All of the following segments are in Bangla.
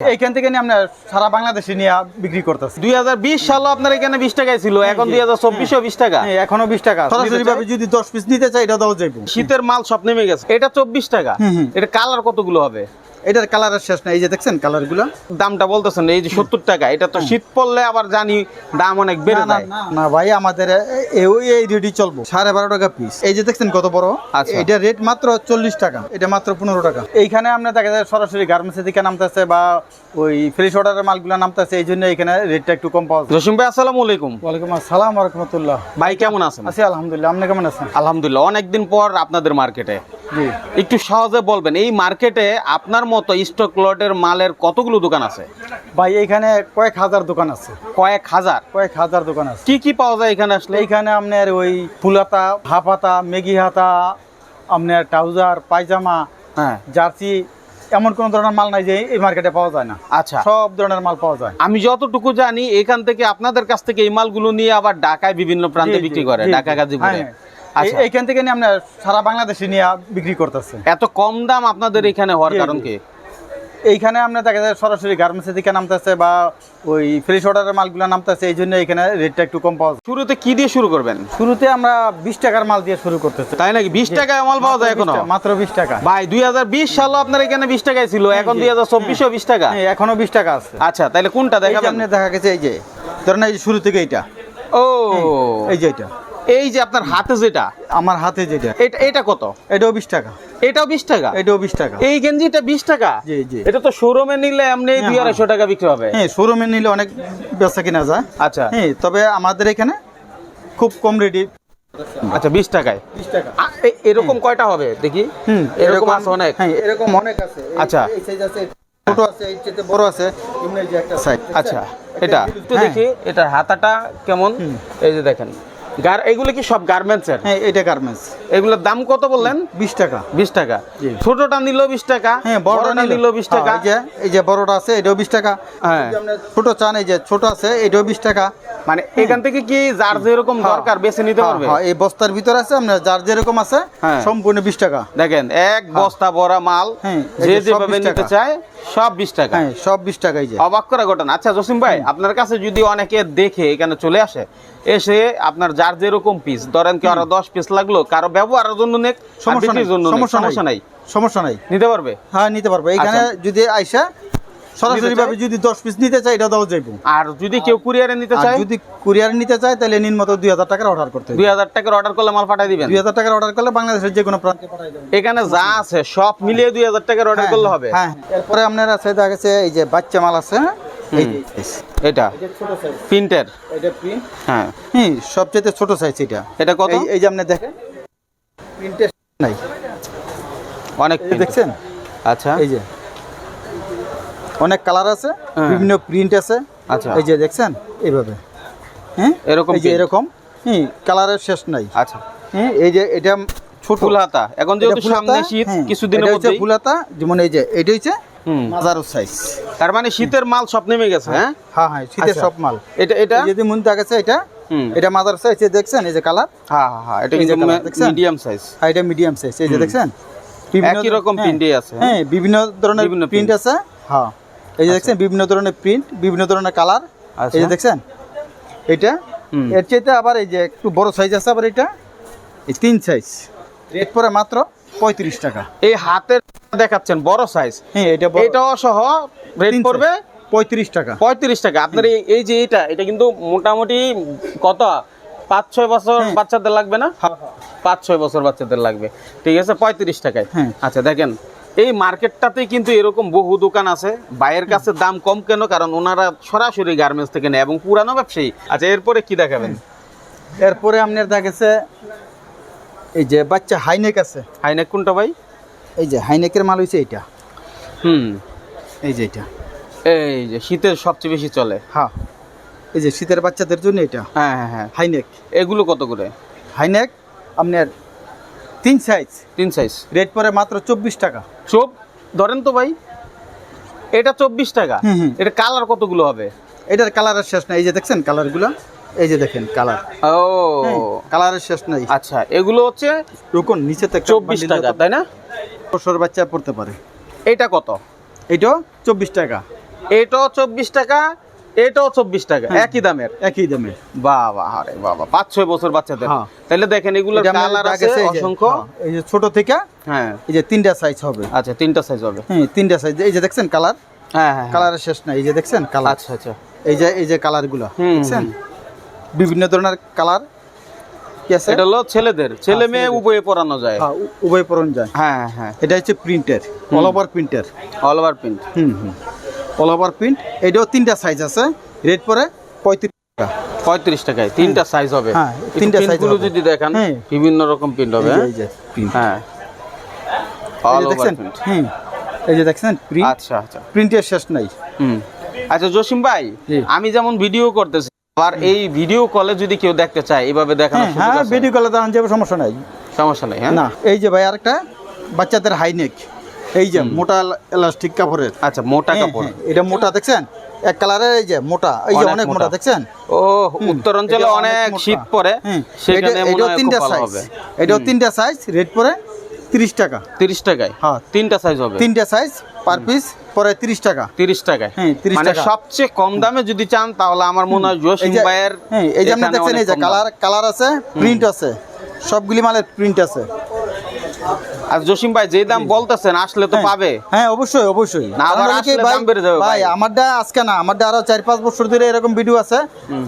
এইখান থেকে নিয়ে আমরা সারা বাংলাদেশে নিয়ে বিক্রি করতেছি। দুই হাজার বিশ সালে আপনার এখানে বিশ টাকায় ছিল এখন দুই হাজার চব্বিশও বিশ টাকা। হ্যাঁ, এখনও বিশ টাকা। সরাসরি ভাবে যদি দশ পিস নিতে চাই এটা দাও যাইব। শীতের মাল সব নেমে গেছে। এটা চব্বিশ টাকা। এটা কালার কতগুলো হবে? এটার কালারের শেষ নাই। এই যে দেখছেন কালারগুলো? দামটা বলতেছেন এই যে সত্তর টাকা এটা তো শীত পড়লে আবার জানি দাম অনেক বেড়ে যায়। না ভাই আমাদের এই এই রেডি চলবো। সাড়ে বারো টাকা পিস এই যে দেখছেন কত বড়? আচ্ছা। এটা রেট মাত্র চল্লিশ টাকা। এটা মাত্র পনেরো টাকা। এইখানে আপনার দেখা যায় সরাসরি গার্মেন্টসের দিকে নামতেছে বা ওই ফ্রেশ অর্ডারের মালগুলো নামতেছে এই জন্য এখানে রেটটা একটু কম পাওয়া যায়। জসিম ভাই আসসালামু আলাইকুম। ওয়ালাইকুম আসসালাম রহমতুল্লাহ। ভাই কেমন আছেন? আছি আলহামদুলিল্লাহ। আপনি কেমন আছেন? আলহামদুলিল্লাহ অনেকদিন পর আপনাদের মার্কেটে একটু সহজে বলবেন এই মার্কেটে আপনার মতো স্টক লটের মালের কতগুলো দোকান আছে? ভাই এইখানে কয়েক হাজার দোকান আছে। কয়েক হাজার? কয়েক হাজার দোকান আছে। কি কি পাওয়া যায় এখানে আসলে? এখানে আপনার ওই ফুলাতা হাফ হাতা মেগি হাতা আপনার ট্রাউজার পায়জামা হ্যাঁ। জার্সি এমন কোন ধরনের মাল নাই যে এই মার্কেটে পাওয়া যায় না। আচ্ছা। সব ধরনের মাল পাওয়া যায়। আমি যতটুকু জানি এখান থেকে আপনাদের কাছ থেকে এই মালগুলো নিয়ে আবার ঢাকায় বিভিন্ন প্রান্তে বিক্রি করে ঢাকা গাজীপুরে। আচ্ছা। এই- এইখান থেকে নিয়ে আপনার সারা বাংলাদেশে নিয়ে বিক্রি করতেছে। এত কম দাম আপনাদের এখানে হওয়ার কারণ কি? এইখানে আপনার দেখা যায় সরাসরি গার্মেন্টসের দিকে নামতেছে বা ওই ফ্রেশ অর্ডারের মালগুলো নামতেছে এই জন্য এখানে রেটটা একটু কম পাওয়া যায়। শুরুতে কি দিয়ে শুরু করবেন? শুরুতে আমরা বিশ টাকার মাল দিয়ে শুরু করতেছি। তাই নাকি? বিশ টাকায় মাল পাওয়া যায় এখনও? মাত্র বিশ টাকা। ভাই দুই হাজার বিশ সালে আপনার এখানে বিশ টাকায় ছিল এখন দুই হাজার চব্বিশও বিশ টাকা। হ্যাঁ, এখনও বিশ টাকা আছে। আচ্ছা তাহলে কোনটা দেখা দেখা গেছে এই যে। ধরেন এই যে শুরু থেকে এইটা। ও। এই যে এটা এই যে আপনার হাতে যেটা আমার হাতে যেটা। এটা এটা কত? এটাও বিশ টাকা। এটাও বিশ টাকা? এটাও বিশ টাকা। এই গেঞ্জিটা বিশ টাকা? জি, জি। এটা তো শোরুমে নিলে এমনি দুই হ্যাঁ, আড়াইশো টাকা বিক্রি হবে। হ্যাঁ শোরুমে নিলে অনেক বেচা কিনা যায়। আচ্ছা। হ্যাঁ তবে আমাদের এখানে খুব কম রেডি। আচ্ছা বিশ টাকায়। এরকম কয়টা হবে দেখি? হুম এরকম আছে অনেক। হ্যাঁ এরকম অনেক আছে। আচ্ছা। ছোট আছে এই চেয়ে বড় আছে এমনি যে একটা সাইজ আচ্ছা এটা। একটু হ্যাঁ। দেখি এটার হাতাটা কেমন? এই যে দেখেন। গার এগুলো কি সব গার্মেন্টসের হ্যাঁ এটা গার্মেন্টস এগুলোর দাম কত বললেন? বিশ টাকা। বিশ টাকা। ছোটটা নিল বিশ টাকা হ্যাঁ বড়টা নিল। বিশ টাকা। এই যে এই যে বড়টা আছে এটাও বিশ টাকা। হ্যাঁ। ছোট চান এই যে ছোট আছে এটাও বিশ টাকা। মানে এখান থেকে কি যার যেরকম হ্যাঁ। দরকার বেছে নিতে হ্যাঁ, পারবে? হ্যাঁ, এই বস্তার ভিতর আছে আপনার যার যেরকম আছে হ্যাঁ। সম্পূর্ণ বিশ টাকা। দেখেন এক বস্তা ভরা মাল হ্যাঁ, যে যেভাবে নিতে চায় সব বিশ টাকা। হ্যাঁ সব বিশ টাকাই যায়। অবাক করা ঘটনা। আচ্ছা জসিম ভাই আপনার কাছে যদি অনেকে দেখে এখানে চলে আসে এসে আপনার যার যেরকম পিস ধরেন কি আরও দশ পিস লাগল কারও ব্যবহারের জন্য নেক সমস্যা নাই। জন্য সমস্যা নাই। সমস্যা নাই। নিতে পারবে? হ্যাঁ নিতে পারবে। এখানে আচ্ছা। যদি আইসা সরাসরি ভাবে যদি দশ পিস নিতে চাই এটা দাও যাইবো। আর যদি কেউ কুরিয়ারে নিতে চায়? যদি কুরিয়ার নিতে চায় তাহলে দুই হাজার টাকার অর্ডার করতে হবে। দুই হাজার টাকার অর্ডার করলে মাল পাঠাই দিবেন? দুই হাজার টাকার অর্ডার করলে বাংলাদেশের যে কোনো প্রান্তে পাঠাই দেবেন। এখানে যা আছে সব মিলিয়ে দুই হাজার টাকার অর্ডার করলে হবে? হ্যাঁ এরপরে আপনার আছে দেখা গেছে এই যে বাচ্চা মাল আছে এই এটা? প্রিন্টের এটা প্রিন্ট হ্যাঁ। হুম সবচেয়ে ছোট সাইজ এটা। এটা কত? এই- যে আপনি দেখেন প্রিন্টের নাই। অনেক দেখছেন? আচ্ছা। এই যে। অনেক কালার আছে হ্যাঁ। বিভিন্ন প্রিন্ট আছে। আচ্ছা। এই যে দেখছেন? এইভাবে। হ্যাঁ? এরকম এই যে এরকম। হুম কালারের শেষ নাই। আচ্ছা। হ্যাঁ এই যে এটা ছোট ফুল হাতা। এখন যেহেতু সামনে শীত হ্যাঁ, কিছুদিনের এটা হচ্ছে ফুল হাতা যেমন এই যে এটা হচ্ছে মাজারো সাইজ তার মানে শীতের মাল সব নেমে গেছে হ্যাঁ? হ্যাঁ হ্যাঁ শীতের আচ্ছা। সব মাল। এটা এটা? যদি মন এটা এটা মাদার সাইজ দেখছেন এই যে কালার হ্যাঁ হ্যাঁ হ্যাঁ এটা কিন্তু? মিডিয়াম সাইজ আর এটা মিডিয়াম সাইজ এই যে দেখছেন? একই রকম হ্যাঁ, প্রিন্টই আছে হ্যাঁ। বিভিন্ন ধরনের বিভিন্ন প্রিন্ট আছে। হ্যাঁ। এই যে দেখছেন বিভিন্ন ধরনের প্রিন্ট বিভিন্ন ধরনের কালার আচ্ছা। এই যে দেখছেন এটা এর চাইতে আবার এই যে একটু বড় সাইজ আছে আবার এটা। এই তিন সাইজ রেট পরে মাত্র পঁয়ত্রিশ টাকা। এই হাতের দেখাচ্ছেন বড় সাইজ হ্যাঁ এটা এটাও সহ রেট পড়বে পঁয়ত্রিশ টাকা। পঁয়ত্রিশ টাকা। আপনার এই- যে এটা এটা কিন্তু মোটামুটি কত? পাঁচ ছয় বছর হ্যাঁ। বাচ্চাদের লাগবে না? পাঁচ ছয় বছর বাচ্চাদের লাগবে। ঠিক আছে পঁয়ত্রিশ টাকায়। হ্যাঁ। আচ্ছা দেখেন এই মার্কেটটাতে কিন্তু এরকম বহু দোকান আছে। বাইরের কাছে দাম কম কেন? কারণ ওনারা সরাসরি গার্মেন্টস থেকে নেয় এবং পুরানো ব্যবসায়ী। আচ্ছা এরপরে কি দেখাবেন? এরপরে আপনার দেখেছে এই যে বাচ্চা হাইনেক আছে। হাইনেক কোনটা ভাই? এই যে হাইনেকের মাল হয়েছে এইটা। হুম। এই যে এটা এই যে শীতের সবচেয়ে বেশি চলে। হ্যাঁ। এই যে শীতের বাচ্চাদের জন্য এটা। হ্যাঁ হ্যাঁ হ্যাঁ। হাইনেক। এগুলো কত করে? হাইনেক আপনার তিন সাইজ তিন সাইজ রেট পরে মাত্র চব্বিশ টাকা। চোপ ধরেন তো ভাই এটা চব্বিশ টাকা। এটা কালার কতগুলো হবে? এটার কালারের শেষ নাই। এই যে দেখছেন কালারগুলো এই যে দেখেন কালার ও। কালারের শেষ নাই। আচ্ছা এগুলো হচ্ছে রুকুন নিচে থেকে চব্বিশ টাকা তাই না? বছর বাচ্চা পড়তে পারে। এটা কত? এইটাও চব্বিশ টাকা। এটাও চব্বিশ টাকা এটাও চব্বিশ টাকা হ্যাঁ। একই দামের। একই দামে বাবা আরে বাবা পাঁচ ছয় বছর বাচ্চাদের। হ্যাঁ। তাহলে দেখেন কালার আছে যে, অসংখ্য। হ্যাঁ, এই যে ছোট থেকে হ্যাঁ। এই যে তিনটা সাইজ হবে। আচ্ছা তিনটা সাইজ হবে। হ্যাঁ তিনটা সাইজ এই যে দেখছেন কালার হ্যাঁ হ্যাঁ কালারের শেষ না এই যে দেখছেন কালার আচ্ছা আচ্ছা। এই যে এই যে কালারগুলো দেখছেন? বিভিন্ন ধরনের কালার এটা হলো ছেলেদের। ছেলে মেয়ে উভয়ে পরানো যায়। উভয় পরন যায়। হ্যাঁ হ্যাঁ। এটা হচ্ছে প্রিন্টের অল ওভার প্রিন্টের অল ওভার প্রিন্ট হুম হুম। অল ওভার প্রিন্ট এটাও তিনটা সাইজ আছে। রেট পরে পঁয়ত্রিশ টাকা। পঁয়ত্রিশ টাকায়। তিনটা সাইজ হবে। হ্যাঁ, তিনটা হবে। যদি দেখান হ্যাঁ। বিভিন্ন রকম প্রিন্ট হবে এই যে- হ্যাঁ? এই যে হ্যাঁ। অল ওভার দেখছেন? প্রিন্ট হুম এই যে দেখছেন? প্রিন্ট আচ্ছা আচ্ছা। প্রিন্টের শেষ নাই। হুম। আচ্ছা জসিম ভাই আমি যেমন ভিডিও করতেছি আর এই ভিডিও কলে যদি কেউ দেখতে চায় দেখানো হ্যাঁ হ্যাঁ ভিডিও কলে যাবে সমস্যা নাই। সমস্যা নেই হ্যাঁ? না এই যে ভাই আরেকটা বাচ্চাদের হাইনেক এই যে মোটা এলাস্টিক কাপড়ের। আচ্ছা মোটা কাপড়। হ্যাঁ, এটা মোটা দেখছেন? এক কালারের এই যে মোটা এই যে অনেক মোটা। দেখছেন? ও উত্তরাঞ্চলে এটা অনেক শীত পড়ে সেখানে এটা- এটাও তিনটা সাইজ এটাও তিনটা সাইজ রেট পরে তিরিশ টাকা। তিরিশ টাকায়? হ্যাঁ। তিনটা সাইজ হবে? তিনটা সাইজ পার পিস পরে তিরিশ টাকা। তিরিশ টাকায়? হ্যাঁ, 30 মানে। সবচেয়ে কম দামে যদি চান তাহলে আমার মনে হয় জসিম ভাইয়ের হ্যাঁ এই যে আপনি দেখছেন এই যে কালার কালার আছে প্রিন্ট আছে। সবগুলি মালের প্রিন্ট আছে। আর জসিম ভাই যে দাম বলতেছেন আসলে তো হ্যাঁ। পাবে। হ্যাঁ অবশ্যই অবশ্যই। না, আবার আসলে দাম বেড়ে যাবে ভাই। আমারটা আজকে না আমারটা আরও চার পাঁচ বছর ধরে এরকম ভিডিও আছে।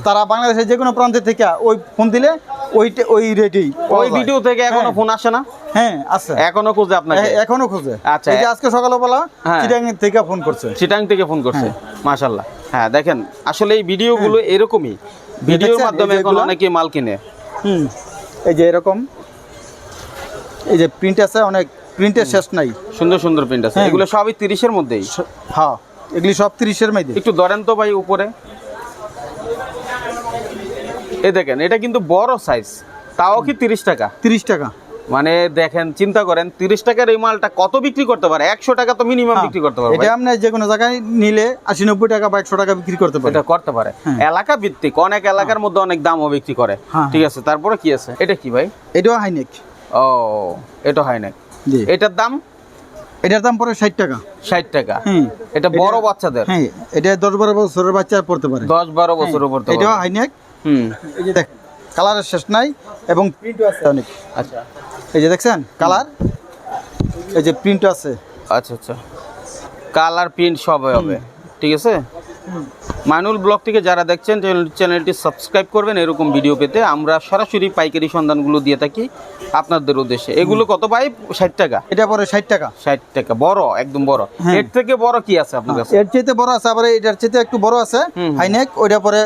তারা বাংলাদেশের যে কোনো প্রান্তে থেকে ওই ফোন দিলে ওই ওই রেটেই ওই ভিডিও থেকে এখনও হ্যাঁ। ফোন আসে না? হ্যাঁ আছে। এখনও খুঁজে আপনাকে? এখনও খুঁজে। আচ্ছা। এই যে আজকে সকালবেলা হ্যাঁ। চিটাং থেকে ফোন করছে। চিটাং থেকে ফোন করছে মাশাল্লাহ হ্যাঁ দেখেন আসলে এই ভিডিওগুলো এরকমই। ভিডিওর মাধ্যমে এখন অনেকে মাল কিনে। হুম এই যে এরকম। এই যে প্রিন্ট আছে অনেক প্রিন্টের শেষ নাই। সুন্দর সুন্দর প্রিন্ট আছে। হ্যাঁ। এগুলো সবই তিরিশের মধ্যেই। হ্যাঁ এগুলি সব তিরিশের মধ্যে। একটু ধরেন তো ভাই উপরে। এই দেখেন এটা কিন্তু বড় সাইজ তাও কি তিরিশ টাকা? তিরিশ টাকা। মানে দেখেন চিন্তা করেন তিরিশ টাকার এই মালটা কত বিক্রি করতে পারে? একশো টাকা তো মিনিমাম হ্যাঁ, বিক্রি করতে পারবে এটা আপনি যে কোনো জায়গায় নিলে আশি নব্বই টাকা বা একশো টাকা বিক্রি করতে পারে। এটা করতে পারে। হ্যাঁ। এলাকা ভিত্তিক অনেক এলাকার মধ্যে অনেক দামও বিক্রি করে। ঠিক আছে তারপরে কি আছে? এটা কি ভাই? এটাও হাইনেক ও এটা হয় না এটার দাম? এটার দাম পড়ে ষাট টাকা। ষাট টাকা। হুম। এটা বড় বাচ্চাদের? হ্যাঁ এটা দশ বারো বছরের বাচ্চা পড়তে পারে। দশ বারো বছর উপর তো এটাও হাইনেক হুম। এই যে দেখ কালারের শেষ নাই এবং প্রিন্টও আছে। অনেক আচ্ছা। এই যে দেখছেন কালার? এই যে প্রিন্ট আছে। আচ্ছা আচ্ছা। কালার প্রিন্ট সব হবে। ঠিক আছে? মাইনুল ব্লগ থেকে যারা দেখছেন চ্যানেলটি সাবস্ক্রাইব করবেন। এরকম ভিডিও পেতে আমরা সরাসরি পাইকারি সন্ধানগুলো দিয়ে থাকি আপনাদের উদ্দেশ্যে। এগুলো কত পাই ষাট টাকা। এটা পরে ষাট টাকা। ষাট টাকা। বড় একদম বড়। হ্যাঁ। এর থেকে বড় কি আছে আপনার কাছে? এর চাইতে বড় আছে আবার এটার চাইতে একটু বড় আছে। হাইনেক ওইটা পরে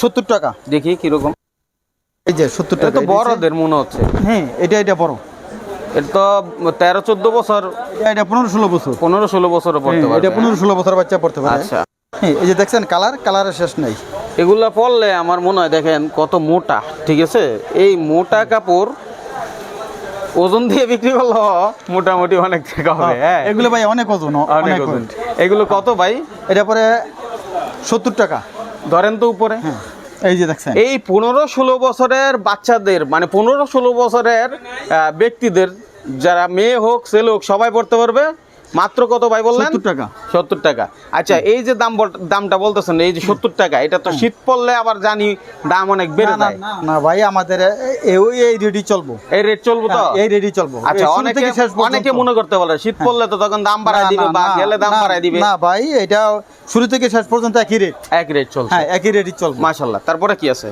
সত্তর টাকা। দেখি কীরকম। এই যে সত্তর টাকা তো বড়দের মনে হচ্ছে। হ্যাঁ এটা এটা বড়। এটা তো তেরো চোদ্দ বছর। এটা পনেরো ষোলো বছর। পনেরো ষোলো বছর পড়তে হ্যাঁ, পারবে। এটা পনেরো ষোলো বছর বাচ্চা পড়তে পারে। আচ্ছা। হ্যাঁ এই যে দেখছেন কালার কালারের শেষ নাই। এগুলা পরলে আমার মনে হয় দেখেন কত মোটা ঠিক আছে? এই মোটা কাপড় ওজন দিয়ে বিক্রি করলে মোটামুটি অনেক টাকা হবে হ্যাঁ। এগুলো ভাই অনেক ওজন অনেক ওজন। এগুলো কত ভাই? এটা পরে সত্তর টাকা। ধরেন তো উপরে। হ্যাঁ এই যে দেখছেন। এই পনেরো ষোলো বছরের বাচ্চাদের মানে পনেরো ষোলো বছরের ব্যক্তিদের যারা মেয়ে হোক ছেলে হোক সবাই পড়তে পারবে? মাত্র কত ভাই বললেন? সত্তর টাকা। সত্তর টাকা। আচ্ছা এই যে দাম দামটা বলতেছেন এই যে সত্তর টাকা এটা তো শীত পড়লে আবার জানি দাম অনেক বেড়ে যায়। না, ভাই আমাদের এই এই রেডি চলবো। এই রেট চলবো তো? হ্যাঁ, এই রেডি চলবো। আচ্ছা শুরু অনেকে থেকে শেষ পর্যন্ত। অনেকে মনে করতে পারে শীত পড়লে তো তখন দাম বাড়ায় দিবে বা গেলে দাম বাড়ায় দিবে। না ভাই এটা শুরু থেকে শেষ পর্যন্ত একই রেট। এক রেট চলছে। হ্যাঁ একই রেটই চলবে। মাশাল্লাহ তারপরে কি আছে?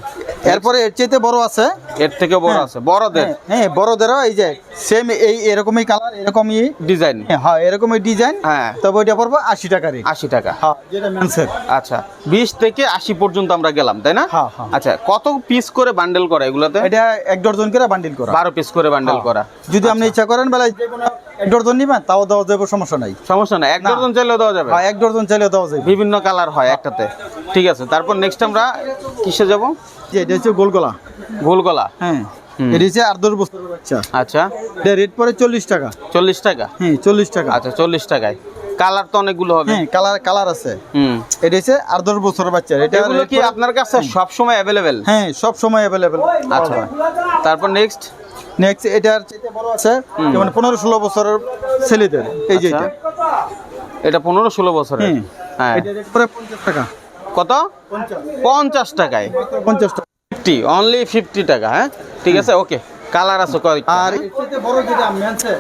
এরপরে এর চাইতে বড় আছে। এর থেকে বড় হ্যাঁ। আছে বড়দের? হ্যাঁ, হ্যাঁ বড়দেরও এই যে সেম এই এরকমই কালার এরকমই ডিজাইন হ্যাঁ এরকমই ডিজাইন হ্যাঁ। তবে ওইটা পড়ব আশি টাকা রেট আশি টাকা। হ্যাঁ যেটা মেন্সের আচ্ছা বিশ থেকে আশি পর্যন্ত আমরা গেলাম তাই না? হ্যাঁ, হ্যাঁ। আচ্ছা কত পিস করে বান্ডেল করা এগুলাতে? এটা এক ডজন করে বান্ডিল করা। বারো পিস করে বান্ডেল। করা। যদি আপনি ইচ্ছা করেন বেলা যে কোনো এক ডজন নিবেন তাও দেওয়া যাবে সমস্যা নাই। সমস্যা না এক ডজন চাইলেও দেওয়া যাবে? হ্যাঁ এক ডজন চাইলে দেওয়া যাবে। বিভিন্ন কালার হয় একটাতে। ঠিক আছে তারপর নেক্সট আমরা কিসে যাব? যে এটা হচ্ছে গোলগলা। গোলগলা। হ্যাঁ। এটা হচ্ছে আট দশ বাচ্চা। আচ্ছা। এটা রেট পরে চল্লিশ টাকা। চল্লিশ টাকা? হ্যাঁ চল্লিশ টাকা। আচ্ছা চল্লিশ টাকায়। কালার তো অনেকগুলো হবে। হ্যাঁ কালার কালার আছে। হুম। এটা হচ্ছে দশ বাচ্চা। এটা এগুলো কি আপনার কাছে সব সময় অ্যাভেলেবেল হ্যাঁ সব সময় অ্যাভেলেবেল আচ্ছা। তারপর নেক্সট নেক্সট এটার চাইতে বড় আছে যেমন পনেরো ষোলো বছরের ছেলেদের। এই যে আচ্ছা। এটা। এটা পনেরো ষোলো বছরের। হ্যাঁ। এটা পঞ্চাশ টাকা। কত? পঞ্চাশ টাকায়। পঞ্চাশ টাকা। ফিফটি অনলি ফিফটি টাকা হ্যাঁ? ঠিক আছে ওকে কালার আছে কয়েকটা আর বড় যেটা মেনছে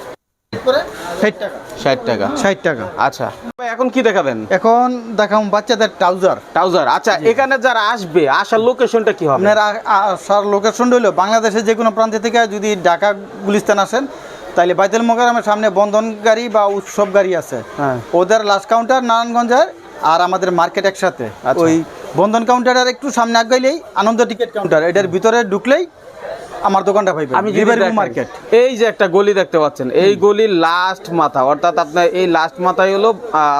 ষাট টাকা। ষাট টাকা। আচ্ছা এখন কি দেখাবেন? এখন দেখাম বাচ্চাদের ট্রাউজার ট্রাউজার আচ্ছা এখানে যারা আসবে আসার লোকেশনটা কি হবে? আপনার আসার লোকেশন হলো বাংলাদেশের যে কোনো প্রান্ত থেকে যদি ঢাকা গুলিস্তান আসেন তাহলে বাইতুল মোকারমের সামনে বন্ধন গাড়ি বা উৎসব গাড়ি আছে। হ্যাঁ। ওদের লাস্ট কাউন্টার নারায়ণগঞ্জের আর আমাদের মার্কেট একসাথে আচ্ছা। ওই বন্ধন কাউন্টারের একটু সামনে আগাইলেই আনন্দ টিকিট কাউন্টার এটার ভিতরে ঢুকলেই আমার দোকানটা পাইবেন। আমি মার্কেট এই যে একটা গলি দেখতে পাচ্ছেন এই গলির লাস্ট মাথা অর্থাৎ আপনার এই লাস্ট মাথায় হলো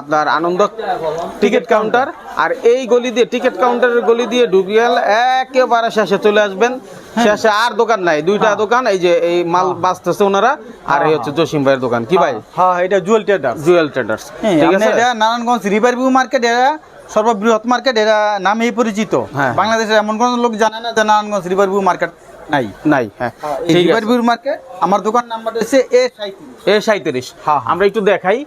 আপনার আনন্দ টিকিট কাউন্টার আর এই গলি দিয়ে টিকিট কাউন্টারের গলি দিয়ে ঢুকে গেল একেবারে শেষে চলে আসবেন। শেষে আর দোকান নাই দুইটা দোকান এই যে এই মাল বাঁচতেছে ওনারা আর এই হচ্ছে জসিম ভাইয়ের দোকান। কি ভাই? হ্যাঁ এটা জুয়েল ট্রেডার জুয়েল ট্রেডার্স ঠিক আছে? এটা নারায়ণগঞ্জ রিভার ভিউ মার্কেট এরা সর্ববৃহৎ মার্কেট এরা নামেই পরিচিত। হ্যাঁ। বাংলাদেশের এমন কোন লোক জানে না যে নারায়ণগঞ্জ রিভার ভিউ মার্কেট নাই নাই হ্যাঁ। আছে। ভিউ মার্কেট আমার দোকান নাম্বার হচ্ছে এ এ সাঁত্রিশ হ্যাঁ। আমরা একটু দেখাই।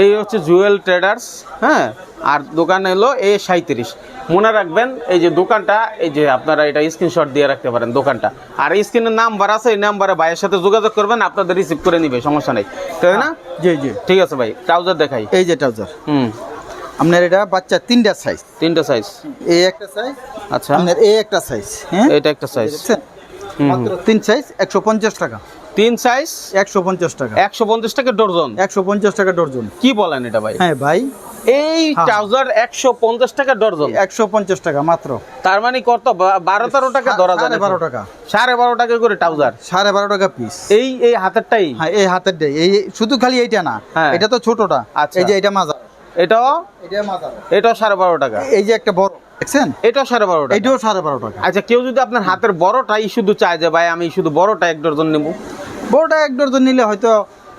এই হচ্ছে জুয়েল ট্রেডার্স হ্যাঁ? আর দোকান হলো এ সাঁত্রিশ মনে রাখবেন এই যে দোকানটা এই যে আপনারা এটা স্ক্রিনশট দিয়ে রাখতে পারেন দোকানটা। আর স্ক্রিনের নাম্বার আছে এই নাম্বারে ভাইয়ের সাথে যোগাযোগ করবেন আপনাদের রিসিভ করে নিবে সমস্যা নেই। তাই না? জি জি। ঠিক আছে ভাই ট্রাউজার দেখাই। এই যে ট্রাউজার হুম। আপনার এটা বাচ্চা তিনটা সাইজ তিনটা সাইজ এই একটা সাইজ আচ্ছা। আপনার এই একটা সাইজ হ্যাঁ? এটা একটা সাইজ মাত্র তিন সাইজ একশো পঞ্চাশ টাকা। তিন সাইজ একশো পঞ্চাশ টাকা। একশো পঞ্চাশ টাকা ডর্জন। একশো পঞ্চাশ টাকা ডর্জন। কি বলেন এটা ভাই? হ্যাঁ ভাই। এই হ্যাঁ। ট্রাউজার একশো পঞ্চাশ টাকা ডর্জন। একশো পঞ্চাশ টাকা মাত্র। তার মানে কত? বারো তেরো টাকা ধরা যায় বারো টাকা। সাড়ে বারো টাকা করে ট্রাউজার সাড়ে বারো টাকা পিস এই এই হাতেরটাই? হ্যাঁ এই হাতের ডে এই শুধু খালি এইটা না। হ্যাঁ। এটা তো ছোটটা। আচ্ছা। এই যে এটা মাজা। এটাও? এটাও সাড়ে বারো টাকা। এই যে একটা বড় দেখছেন? এটাও সাড়ে বারো টাকা। এইটাও সাড়ে বারো টাকা। আচ্ছা কেউ যদি আপনার হাতের বড়টাই শুধু চায় যে ভাই আমি শুধু বড়টা এক ডজন নেব। বড়টা এক ডজন নিলে হয়তো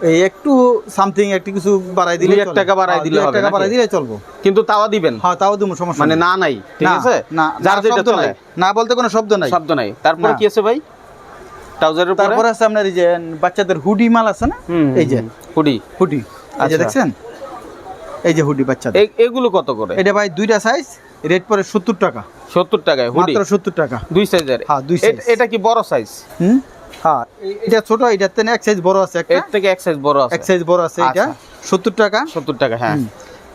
এই একটু সামথিং একটু কিছু বাড়াই দিলে এক টাকা বাড়াই দিলে হবে টাকা বাড়াই দিলে চলবো। কিন্তু তাওয়া দিবেন। হ্যাঁ তাও দিব সমস্যা মানে না নাই ঠিক না, আছে? না যার যেটা চলে। নাই। না বলতে কোনো শব্দ নাই। শব্দ নাই। তারপরে কি আছে ভাই? ট্রাউজারের তারপরে আছে আপনার এই যে বাচ্চাদের হুডি মাল আছে না? এই যে। হুডি। হুডি। আচ্ছা। দেখছেন? এই যে হুডি বাচ্চা এগুলো কত করে? এটা ভাই দুইটা সাইজ রেট পরে সত্তর টাকা। সত্তর টাকায় হুডি? মাত্র সত্তর টাকা। দুই সাইজের হ্যাঁ, দুই সাইজ এটা কি বড় সাইজ হুম? হ্যাঁ এটা ছোট এটার থেকে এক সাইজ বড় আছে একটা। এর থেকে এক সাইজ বড় আছে। এক সাইজ বড় আছে এটা। আচ্ছা। সত্তর টাকা। সত্তর টাকা হ্যাঁ।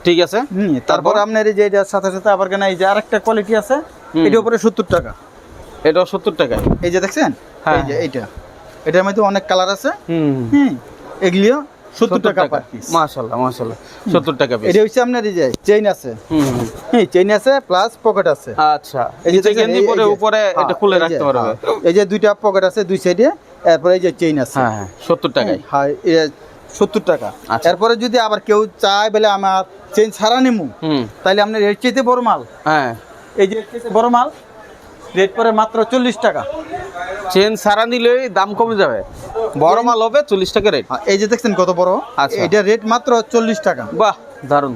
ঠিক আছে। হুম তারপর? আপনার এই যে এটার সাথে সাথে আবার কেন এই যে আরেকটা কোয়ালিটি আছে। এটা উপরে সত্তর টাকা। এটাও সত্তর টাকায়? এই যে দেখছেন? হ্যাঁ। এই যে এইটা। এটার মধ্যে অনেক কালার আছে। হুম। হুম এগুলিও সত্তর টাকা পার পিস মাশাল্লাহ মাশাল্লাহ সত্তর টাকা পিস এটা হচ্ছে আপনার এই যে চেইন আছে। হ্যাঁ চেইন আছে প্লাস পকেট আছে। আচ্ছা। এই যে গেঞ্জি পরে উপরে হ্যাঁ, এটা খুলে এই যে, রাখতে পারবে। হ্যাঁ। এই যে দুইটা পকেট আছে দুই সাইডে এরপরে এই যে চেইন আছে। হ্যাঁ হ্যাঁ সত্তর টাকায়। হ্যাঁ সত্তর টাকা। আচ্ছা। এরপরে যদি আবার কেউ চায় বলে আমার চেইন ছাড়া নিমু হুম। তাহলে আপনার এর চাইতে বড় মাল। হ্যাঁ। এই যে বড় মাল রেট পরে মাত্র চল্লিশ টাকা। চেন সারা নিলেই দাম কমে যাবে। বড় মাল হবে চল্লিশ টাকা রেট এই যে দেখছেন কত বড়? আচ্ছা। এটা রেট মাত্র চল্লিশ টাকা। বাহ দারুণ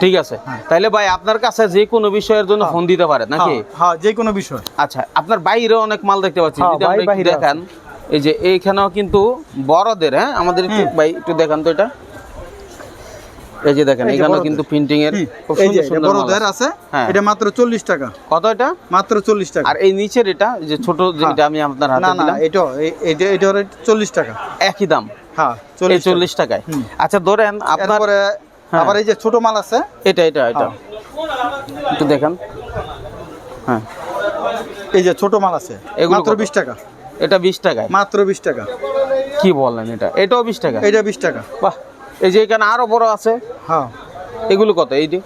ঠিক আছে। তাইলে ভাই আপনার কাছে যে কোনো বিষয়ের জন্য ফোন দিতে পারেন নাকি? হ্যাঁ, হ্যাঁ যে কোনো বিষয়। আচ্ছা আপনার বাইরে অনেক মাল দেখতে পাচ্ছি। হ্যাঁ, যদি বাইরে দেখান। এই যে এইখানেও কিন্তু বড়দের হ্যাঁ? আমাদের ভাই একটু দেখান তো এটা। এই যে দেখেন বড়দের। কিন্তু প্রিন্টিং এর খুব সুন্দর সুন্দর বড়দের আছে। হ্যাঁ। এটা মাত্র চল্লিশ টাকা। কত এটা? মাত্র চল্লিশ টাকা। আর এই নিচের এটা যে ছোট যেটা আমি আপনার হাতে না না এটা এটা এটা রেট চল্লিশ টাকা। একই দাম? হ্যাঁ এই চল্লিশ চল্লিশ টাকায়। আচ্ছা ধরেন আপনার হ্যাঁ। আবার এই যে ছোট মাল আছে। এটা এটা এটা। একটু দেখান। হ্যাঁ। এই যে ছোট মাল আছে। এগুলো মাত্র কত? বিশ টাকা। এটা বিশ টাকায়? মাত্র বিশ টাকা। কি বলেন এটা? এটাও বিশ টাকা? এটা বিশ টাকা। বাহ। এই যে এখানে আরও বড় আছে? হ্যাঁ। এগুলো কত? এই যে?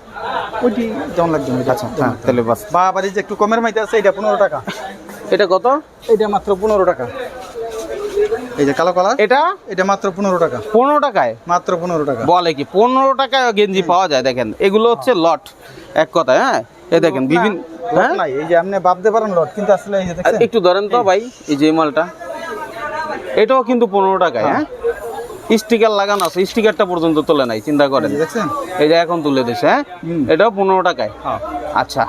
ওইটি যেমন লাগবে আচ্ছা হ্যাঁ তাহলে বাস। বা আবার এই যে একটু কমের মাইতে আছে এটা পনেরো টাকা। এটা কত? এটা মাত্র পনেরো টাকা। এই যে কালো কালার? এটা? এটা মাত্র পনেরো টাকা। পনেরো টাকায়? মাত্র পনেরো টাকা। বলে কি পনেরো টাকায় গেঞ্জি পাওয়া যায় দেখেন। এগুলো হচ্ছে লট এক কথায় হ্যাঁ? এই দেখেন বিভিন্ন হ্যাঁ? নাই। এই যে আপনি ভাবতে পারেন লট কিন্তু আসলে এই যে একটু ধরেন তো ভাই এই যে মালটা। এটাও কিন্তু পনেরো টাকায় হ্যাঁ? স্টিকার লাগানো আছে স্টিকারটা পর্যন্ত তোলে নাই চিন্তা করেন। এই যে এখন তুলে দিছে হ্যাঁ। এটাও পনেরো টাকায়। হ্যাঁ। আচ্ছা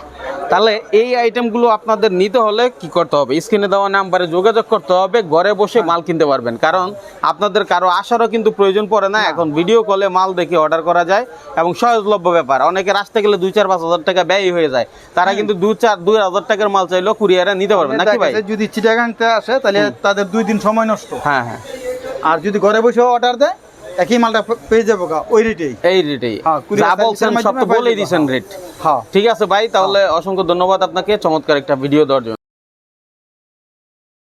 তাহলে এই আইটেমগুলো আপনাদের নিতে হলে কি করতে হবে? স্ক্রিনে দেওয়া নাম্বারে যোগাযোগ করতে হবে ঘরে বসে মাল কিনতে পারবেন। কারণ আপনাদের কারও আসারও কিন্তু প্রয়োজন পড়ে না। এখন ভিডিও কলে মাল দেখে অর্ডার করা যায় এবং সহজলভ্য ব্যাপার। অনেকে আসতে গেলে দুই চার পাঁচ হাজার টাকা ব্যয় হয়ে যায়। তারা কিন্তু দু চার দুই হাজার টাকার মাল চাইলেও কুরিয়ারে নিতে পারবেন নাকি ভাই? যদি চিটাগাংতে আসে তাহলে তাদের দুই দিন সময় নষ্ট। হ্যাঁ হ্যাঁ। আর যদি ঘরে বসে অর্ডার দেয় একই মালটা পেয়ে যাব ওই রেটেই এই রেটেই হ্যাঁ, যা বলছেন সব তো বলেই দিয়েছেন রেট হ্যাঁ। ঠিক আছে ভাই তাহলে অসংখ্য ধন্যবাদ আপনাকে চমৎকার একটা ভিডিও দেওয়ার জন্য।